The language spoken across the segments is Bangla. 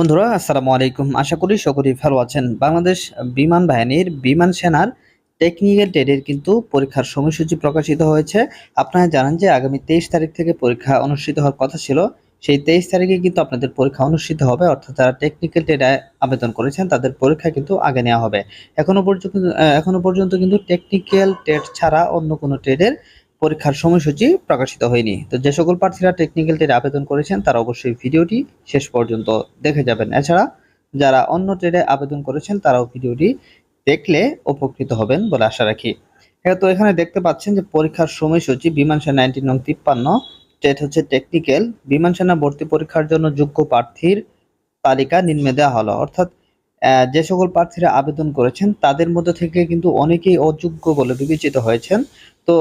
বন্ধুরা আসসালামু আলাইকুম। আশা করি সকলেই ভালো আছেন। বাংলাদেশ বিমান বাহিনীর বিমান সেনার টেকনিক্যাল ট্রেডের কিন্তু পরীক্ষার সময়সূচি প্রকাশিত হয়েছে। আপনারা জানেন যে আগামী তেইশ তারিখ থেকে পরীক্ষা অনুষ্ঠিত হওয়ার কথা ছিল। সেই তেইশ তারিখে কিন্তু আপনাদের পরীক্ষা অনুষ্ঠিত হবে অর্থাৎ যারা টেকনিক্যাল ট্রেডে আবেদন করেছেন তাদের পরীক্ষা কিন্তু আগে নেওয়া হবে। এখনও পর্যন্ত আহ, এখনও পর্যন্ত কিন্তু টেকনিক্যাল ট্রেড ছাড়া অন্য কোনো ট্রেডের পরীক্ষার সময়সূচি প্রকাশিত হয়নি। তো যে সকল প্রার্থীরা টেকনিক্যাল ট্রেডে আবেদন করেছেন, তারা অবশ্যই ভিডিওটি শেষ পর্যন্ত দেখে যাবেন। এছাড়া, যারা অন্য ট্রেডে আবেদন করেছেন, তারাও ভিডিওটি দেখলে উপকৃত হবেন বলে আশা রাখি। হ্যাঁ তো এখানে দেখতে পাচ্ছেন যে পরীক্ষার সময়সূচি বিমান সেনা নাইনটিন নং তিপ্পান্ন। ট্রেড হচ্ছে টেকনিক্যাল বিমান সেনা ভর্তি পরীক্ষার জন্য যোগ্য প্রার্থীর তালিকা নিম্নে দেওয়া হলো। অর্থাৎ যে সকল প্রার্থীরা আবেদন করেছেন, তাদের মধ্যে থেকে কিন্তু অনেকেই অযোগ্য বলে বিবেচিত হয়েছেন। তো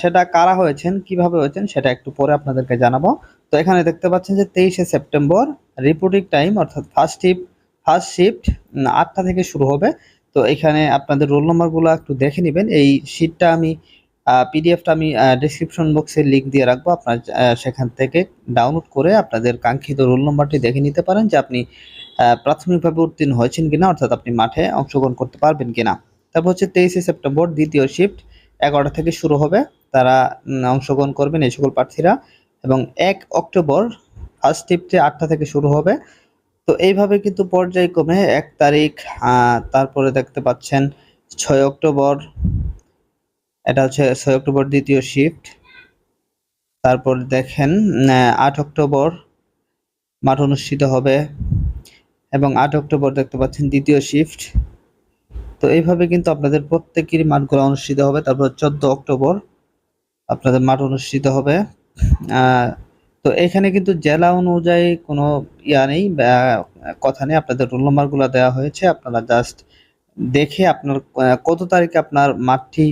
সেটা কারা হয়েছেন, কীভাবে হয়েছেন, সেটা একটু পরে আপনাদেরকে জানাব। তো এখানে দেখতে পাচ্ছেন যে তেইশে সেপ্টেম্বর রিপোর্টিং টাইম অর্থাৎ ফার্স্ট শিফট ফার্স্ট শিফট আটটা থেকে শুরু হবে। তো এখানে আপনাদের রোল নম্বরগুলো একটু দেখে নেবেন। এই শিটটা আমি পিডিএফটা আমি ডিসক্রিপশন বক্সে লিংক দিয়ে রাখব। আপনার সেখান থেকে ডাউনলোড করে আপনাদের কাঙ্ক্ষিত রোল নম্বরটি দেখে নিতে পারেন যে আপনি প্রাথমিকভাবে উত্তীর্ণ হয়েছেন কিনা, অর্থাৎ আপনি মাঠে অংশগ্রহণ করতে পারবেন কিনা। তারপর হচ্ছে তেইশে সেপ্টেম্বর, দ্বিতীয় শিফট এগারোটা থেকে শুরু হবে। তারা অংশগ্রহণ করবেন এই সকল প্রার্থীরা। এবং এক অক্টোবর ফার্স্ট শিফটে আটটা থেকে শুরু হবে। তো এইভাবে কিন্তু পর্যায়ক্রমে এক তারিখ তারপরে দেখতে পাচ্ছেন ছয় অক্টোবর এটা হচ্ছে ছয় অক্টোবর দ্বিতীয় শিফট তারপর দেখেন আট অক্টোবর মাঠ অনুষ্ঠিত হবে এবং আট অক্টোবর দেখতে পাচ্ছেন দ্বিতীয় শিফট তো এইভাবে কিন্তু আপনাদের প্রত্যেকেরই মাঠগুলো অনুষ্ঠিত হবে। তারপর চোদ্দ অক্টোবর আপনাদের মাঠ অনুষ্ঠিত হবে। তো এখানে কিন্তু জেলা অনুযায়ী কোনো ইয়া নেই কথা নেই। আপনাদের রোল নম্বরগুলো দেওয়া হয়েছে। আপনারা জাস্ট দেখে আপনার কত তারিখে আপনার মাঠটি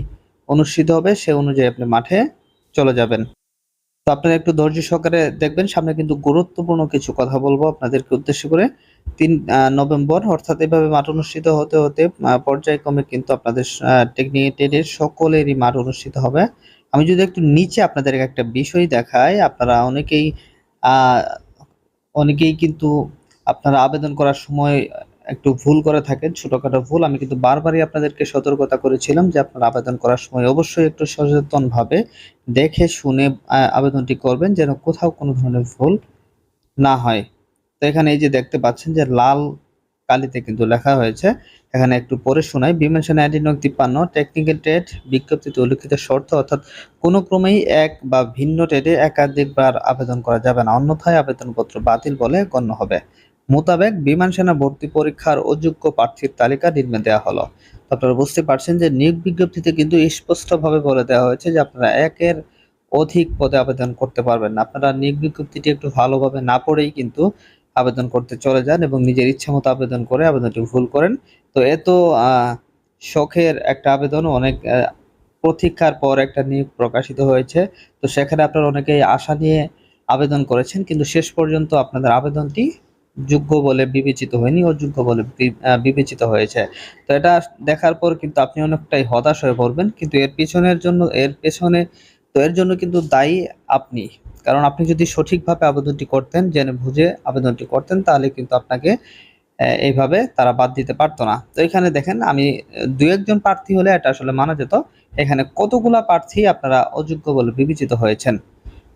অনুষ্ঠিত হবে, সে অনুযায়ী আপনি মাঠে চলে যাবেন। তো আপনারা একটু ধৈর্য সহকারে দেখবেন, সামনে কিন্তু গুরুত্বপূর্ণ কিছু কথা বলব আপনাদেরকে উদ্দেশ্য করে। তিন নভেম্বর, অর্থাৎ এভাবে মাঠ অনুষ্ঠিত হতে হতে পর্যায়ক্রমে কিন্তু আপনাদের টেকনিকেটের সকলেরই মাঠ অনুষ্ঠিত হবে। আমি যদি একটু নিচে আপনাদেরকে একটা বিষয় দেখাই, আপনারা অনেকেই অনেকেই কিন্তু আপনারা আবেদন করার সময় একটু ভুল করে থাকেন, ছোটখাটো ভুল। আমি কিন্তু বারবারই আপনাদেরকে সতর্কতা করেছিলাম যে আপনারা আবেদন করার সময় অবশ্যই একটু সচেতনভাবে দেখে শুনে আবেদনটি করবেন যেন কোথাও কোনো ধরনের ভুল না হয়। তো এখানে এই যে দেখতে পাচ্ছেন যে লাল কালিতে কিন্তু লেখা হয়েছে। এখানে একটু পরে শোনাই। বিমান সেনা আইডি নং তিপ্পান্ন, টেকনিক্যাল ট্রেড, বিজ্ঞপ্তিতে উল্লিখিত শর্ত, অর্থাৎ কোনো ক্রমেই এক বা ভিন্ন ট্রেডে একাধিকবার আবেদন করা যাবে না। অন্যথায় আবেদনপত্র বাতিল বলে গণ্য হবে। মোতাবেক বিমান সেনা ভর্তি পরীক্ষার অযোগ্য প্রার্থীর তালিকা নির্মে দেওয়া হলো। আপনারা বুঝতে পারছেন যে নিয়োগ বিজ্ঞপ্তিতে কিন্তু স্পষ্টভাবে বলে দেওয়া হয়েছে যে আপনারা একের অধিক পদে আবেদন করতে পারবেন না। আপনারা নিয়োগ বিজ্ঞপ্তিটি একটু ভালোভাবে না পড়েই কিন্তু আবেদন করতে চলে যান এবং নিজের ইচ্ছা মতো আবেদন করে আবেদনটি ভুল করেন। তো এত শখের একটা আবেদন অনেক প্রতীক্ষার পর একটা নিয়োগ প্রকাশিত হয়েছে। তো সেখানে আপনারা অনেকেই আশা নিয়ে আবেদন করেছেন, কিন্তু শেষ পর্যন্ত আপনাদের আবেদনটি যোগ্য বলে বিবেচিত হয়নি, অযোগ্য বলে বিবেচিত হয়েছে। তো এটা দেখার পর কিন্তু আপনি অনেকটাই হতাশ হয়ে পড়বেন, কিন্তু এর পেছনের জন্য, এর পেছনে, তো এর জন্য কিন্তু দায়ী আপনি। কারণ আপনি যদি সঠিকভাবে আবেদনটি করতেন, জেনে বুঝে আবেদনটি করতেন, তাহলে কিন্তু আপনাকে এইভাবে তারা বাদ দিতে পারতো না। তো এখানে দেখেন, আমি দু একজন প্রার্থী হলে এটা আসলে মানা যেত, এখানে কতগুলা প্রার্থী আপনারা অযোগ্য বলে বিবেচিত হয়েছেন।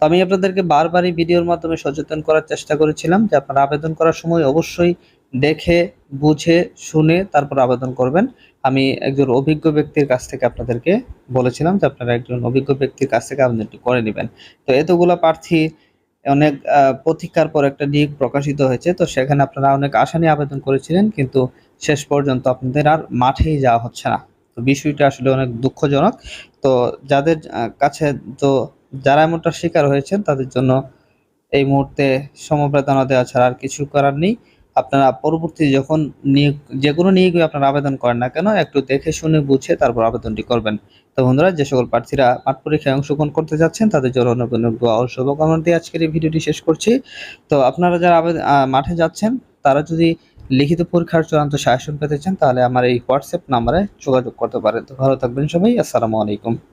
তো আমি আপনাদেরকে বারবারই ভিডিওর মাধ্যমে সচেতন করার চেষ্টা করেছিলাম যে আপনারা আবেদন করার সময় অবশ্যই দেখে, বুঝে, শুনে তারপর আবেদন করবেন। আমি একজন অভিজ্ঞ ব্যক্তির কাছ থেকে আপনাদেরকে বলেছিলাম যে আপনারা একজন অভিজ্ঞ ব্যক্তির কাছ থেকে আবেদনটি করে নেবেন। তো এতগুলা প্রার্থী অনেক প্রতীক্ষার পর একটা নিয়োগ প্রকাশিত হয়েছে। তো সেখানে আপনারা অনেক আশা নিয়ে আবেদন করেছিলেন, কিন্তু শেষ পর্যন্ত আপনাদের আর মাঠেই যাওয়া হচ্ছে না। তো বিষয়টা আসলে অনেক দুঃখজনক। তো যাদের কাছে তো যারা এমনটা শিকার হয়েছেন, তাদের জন্য এই মুহূর্তে সমবেদনা দেওয়া ছাড়া আর কিছু করার নেই। আপনারা পরবর্তী যখন নিয়োগ, যে কোনো নিয়োগে আপনারা আবেদন করেন না কেন, একটু দেখে শুনে বুঝে তারপর আবেদনটি করবেন। তো বন্ধুরা, যে সকল প্রার্থীরা মাঠ পরীক্ষায় অংশগ্রহণ করতে যাচ্ছেন, তাদের জন্য অনেক শুভকামনা দিয়ে আজকের এই ভিডিওটি শেষ করছি। তো আপনারা যারা আবেদন মাঠে যাচ্ছেন, তারা যদি লিখিত পরীক্ষার চূড়ান্ত সাজেশন পেতে চান, তাহলে আমার এই হোয়াটসঅ্যাপ নাম্বারে যোগাযোগ করতে পারেন। তো ভালো থাকবেন সবাই, আসসালামু আলাইকুম।